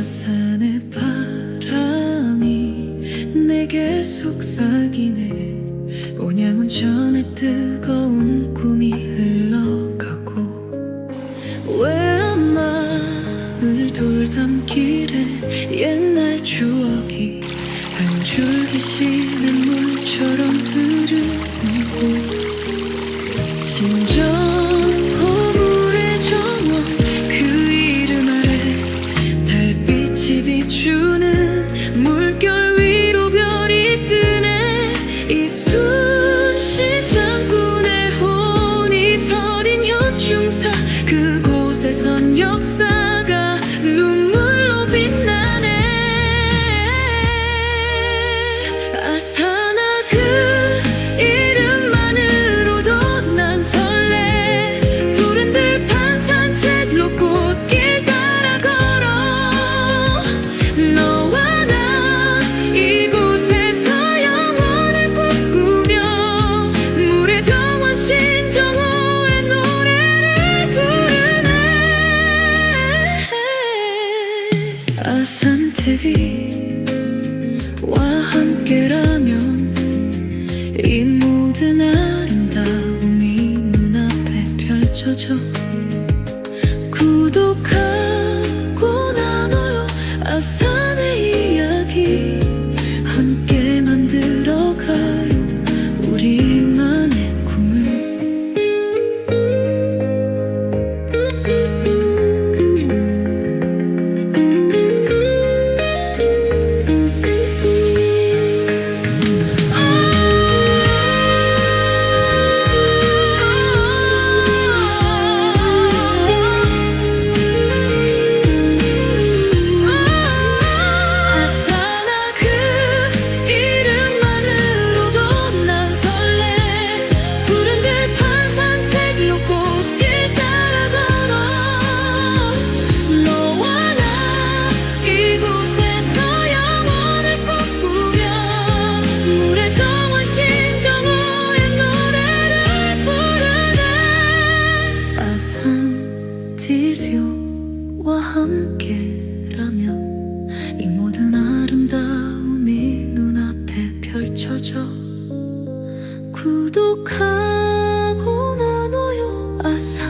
화산의 바람이 내게 속삭이네. 온양은 전에 뜨거운 꿈이 흘러가고 왜안 마을 돌담길에 옛날 추억이 한 줄기 시냇물처럼 흐르고 심정 on your 따뜻한 와 함께라면 이 모든 아름다움이 눈앞에 펼쳐져 구독하고 나눠요 아사